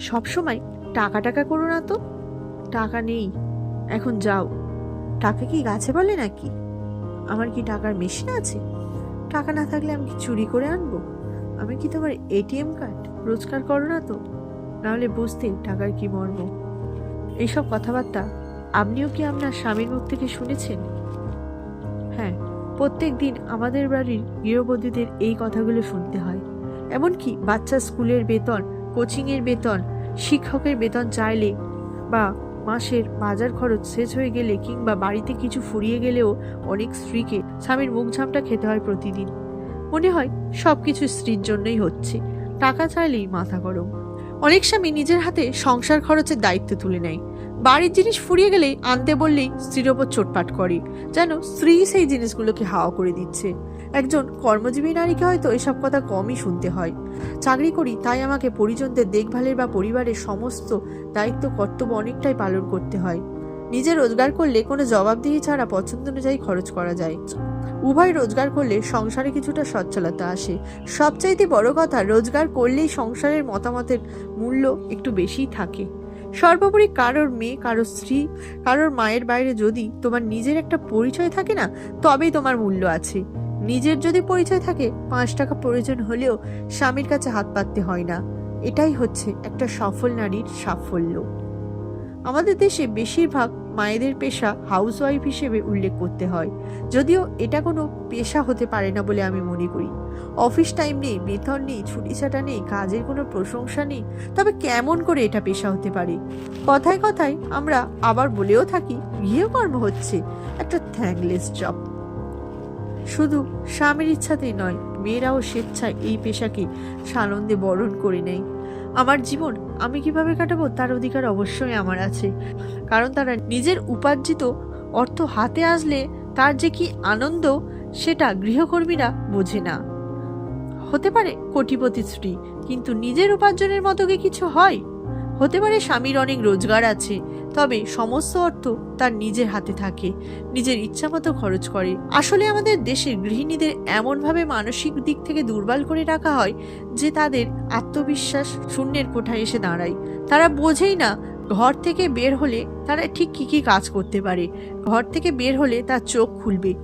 সবসময় টাকা টাকা করো না তো। টাকা নেই। এখন যাও। টাকা কি গাছে বলে নাকি? আমার কি টাকার মেশিন আছে? টাকা না থাকলে আমি কি চুরি করে আনব? আমি কি তোমার এটিএম কার্ড? রোজগার করো না তো। নাহলে বুঝতে টাকার কি মর্ম। এইসব কথাবার্তা আপনিও কি আপনার স্বামীর মুখ থেকে শুনেছেন? হ্যাঁ প্রত্যেক দিন আমাদের বাড়ির গৃহবধূদের এই কথাগুলো শুনতে হয়। এমনকি বাচ্চা স্কুলের বেতন, কোচিংয়ের বেতন শিক্ষকের বেতন চাইলে বা মাসের বাজার খরচ শেষ হয়ে গেলে কিংবা বাড়িতে কিছু ফুরিয়ে গেলেও অনেক স্ত্রীকে স্বামীর মুখ ঝামটা খেতে হয় প্রতিদিন। মনে হয় সব কিছু স্ত্রীর জন্যই হচ্ছে। টাকা চাইলেই মাথা গরম। অনেক স্বামী নিজের হাতে সংসার খরচের দায়িত্ব তুলে নেয়। বাড়ির জিনিস ফুরিয়ে গেলেই আনতে বললেই স্ত্রীর ওপর চোটপাট করে। যেন স্ত্রী সেই জিনিসগুলোকে হাওয়া করে দিচ্ছে। একজন কর্মজীবী নারীকে হয়তো এসব কথা কমই শুনতে হয়। চাকরি করি, তাই আমাকে পরিজনদের দেখভালের বা পরিবারের সমস্ত দায়িত্ব, কর্তব্য অনেকটাই পালন করতে হয়। নিজে রোজগার করলে কোনো জবাবদিহি ছাড়া পছন্দ অনুযায়ী খরচ করা যায়। উভয় রোজগার করলে সংসারে কিছুটা সচ্ছলতা আসে। সবচাইতে বড় কথা, রোজগার করলেই সংসারের মতামতের মূল্য একটু বেশিই থাকে। সর্বোপরি কারোর মেয়ে, কারোর স্ত্রী, কারোর মায়ের বাইরে যদি তোমার নিজের একটা পরিচয় থাকে না, তবেই তোমার মূল্য আছে। নিজের যদি পরিচয় থাকে, পাঁচ টাকা প্রয়োজন হলেও স্বামীর কাছে হাত পাততে হয় না। এটাই হচ্ছে একটা সফল নারীর সাফল্য। আমাদের দেশে বেশিরভাগ মায়েদের পেশা হাউসওয়াইফ হিসেবে উল্লেখ করতে হয়। যদিও এটা কোনো পেশা হতে পারে না বলে আমি মনে করি। অফিস টাইম নেই, বেতন নেই, ছুটি ছাটা নেই, কাজের কোনো প্রশংসা নেই, তবে কেমন করে এটা পেশা হতে পারে? কথায় কথায় আমরা আবার বলেও থাকি গৃহকর্ম হচ্ছে একটা থ্যাংলেস জব শুধু স্বামীর ইচ্ছাতেই নয়, মেয়েরাও স্বেচ্ছায় এই পেশাকে সানন্দে বরণ করে নেয়। আমার জীবন আমি কীভাবে কাটাবো তার অধিকার অবশ্যই আমার আছে। কারণ তারা নিজের উপার্জিত অর্থ হাতে আসলে তার যে কি আনন্দ, সেটা গৃহকর্মীরা বোঝে না। হতে পারে কোটিপতি স্ত্রী, কিন্তু নিজের উপার্জনের মতো কি কিছু হয়? হতে পারে স্বামীর অনেক রোজগার আছে তবে সমস্ত অর্থ তার নিজের হাতে থাকে, নিজের ইচ্ছা মতো খরচ করে। আসলে আমাদের দেশের গৃহিণীদের এমনভাবে মানসিক দিক থেকে দুর্বল করে রাখা হয় যে তাদের আত্মবিশ্বাস শূন্যের কোঠায় এসে দাঁড়ায়। তারা বোঝেই না, ঘর থেকে বের হলে তারা ঠিক কী কী কাজ করতে পারে। ঘর থেকে বের হলে তার চোখ খুলবে।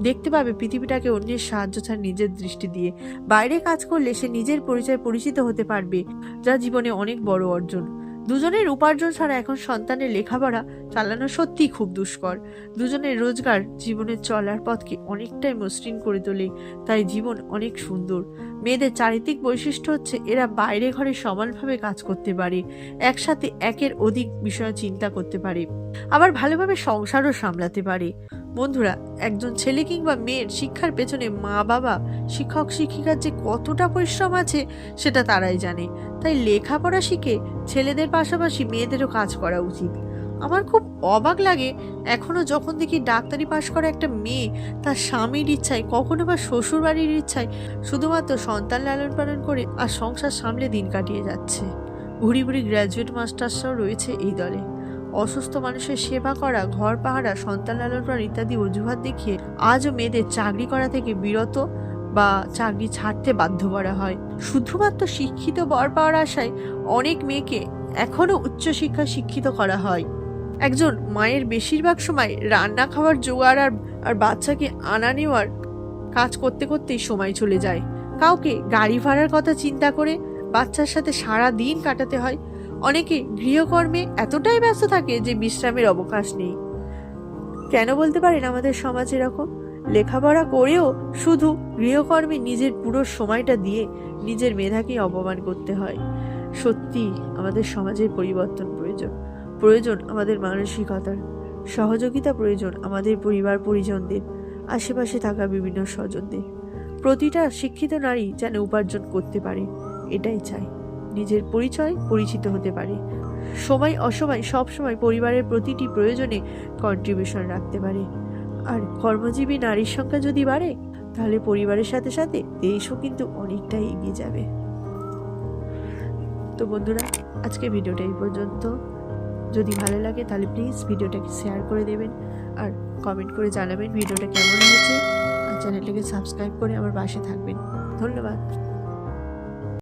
দেখতে পাবে পৃথিবীটাকে অন্যের সাহায্য ছাড়া নিজের দৃষ্টি দিয়ে। বাইরে কাজ করলে সে নিজের পরিচয় পরিচিত হতে পারবে, যা জীবনে অনেক বড় অর্জন। দুজনের উপার্জন ছাড়া এখন সন্তানের লেখাপড়া চালানো সত্যিই খুব দুষ্কর। দুজনের রোজগার জীবনের চলার পথকে অনেকটাই মসৃণ করে তোলে, তাই জীবন অনেক সুন্দর। মেয়েদের চারিত্রিক বৈশিষ্ট্য হচ্ছে এরা বাইরে ঘরে সমানভাবে কাজ করতে পারে, একসাথে একের অধিক বিষয় চিন্তা করতে পারে, আবার ভালোভাবে সংসারও সামলাতে পারে। বন্ধুরা, একজন ছেলে কিংবা মেয়ের শিক্ষার পেছনে মা বাবা, শিক্ষক শিক্ষিকার যে কতটা পরিশ্রম আছে, সেটা তারাই জানে। তাই লেখাপড়া শিখে ছেলেদের পাশাপাশি মেয়েদেরও কাজ করা উচিত। আমার খুব অবাক লাগে, এখনও যখন দেখি ডাক্তারি পাশ করা একটা মেয়ে, তার স্বামীর ইচ্ছায়, কখনো বা শ্বশুর বাড়ির ইচ্ছায়, শুধুমাত্র সন্তান লালন পালন করে আর সংসার সামলে দিন কাটিয়ে যাচ্ছে। ভুড়ি ভুড়ি গ্র্যাজুয়েট মাস্টার্সরাও রয়েছে এই দলে। অসুস্থ মানুষের সেবা করা, ঘর পাহারা, সন্তান লালন পালন ইত্যাদি অজুহাত দেখিয়ে আজও মেয়েদের চাকরি করা থেকে বিরত বা চাকরি ছাড়তে বাধ্য করা হয়। শুধুমাত্র শিক্ষিত বর পাওয়ার আশায় অনেক মেয়েকে এখনও উচ্চশিক্ষা শিক্ষিত করা হয়। একজন মায়ের বেশিরভাগ সময় রান্না খাওয়ার জোগাড় আর আর বাচ্চাকে আনা নেওয়ার কাজ করতে করতেই সময় চলে যায়। কাউকে গাড়ি ভাড়ার কথা চিন্তা করে বাচ্চার সাথে সারা দিন কাটাতে হয় অনেকে গৃহকর্মে এতটাই ব্যস্ত থাকে যে বিশ্রামের অবকাশ নেই। কেন বলতে পারেন আমাদের সমাজ এরকম? লেখাপড়া করেও শুধু গৃহকর্মে নিজের পুরো সময়টা দিয়ে নিজের মেধাকে অপমান করতে হয়। সত্যি আমাদের সমাজের পরিবর্তন প্রয়োজন। প্রয়োজন আমাদের মানসিকতার। সহযোগিতা প্রয়োজন আমাদের পরিবার পরিজনদের। আশেপাশে থাকা বিভিন্ন স্বজনদের। প্রতিটা শিক্ষিত নারী যেন উপার্জন করতে পারে, এটাই চাই নিজের পরিচয় পরিচিত হতে পারে। সময় অসময় সব সময় পরিবারের প্রতিটি প্রয়োজনে কন্ট্রিবিউশন রাখতে পারে। আর কর্মজীবী নারীর সংখ্যা যদি বাড়ে, তাহলে পরিবারের সাথে সাথে দেশও কিন্তু অনেকটাই এগিয়ে যাবে। তো বন্ধুরা আজকে ভিডিওটা এই পর্যন্ত। যদি ভালো লাগে, তাহলে প্লিজ ভিডিওটাকে শেয়ার করে দেবেন। আর কমেন্ট করে জানাবেন ভিডিওটা কেমন হয়েছে। আর চ্যানেলটাকে সাবস্ক্রাইব করে আমার পাশে থাকবেন। ধন্যবাদ।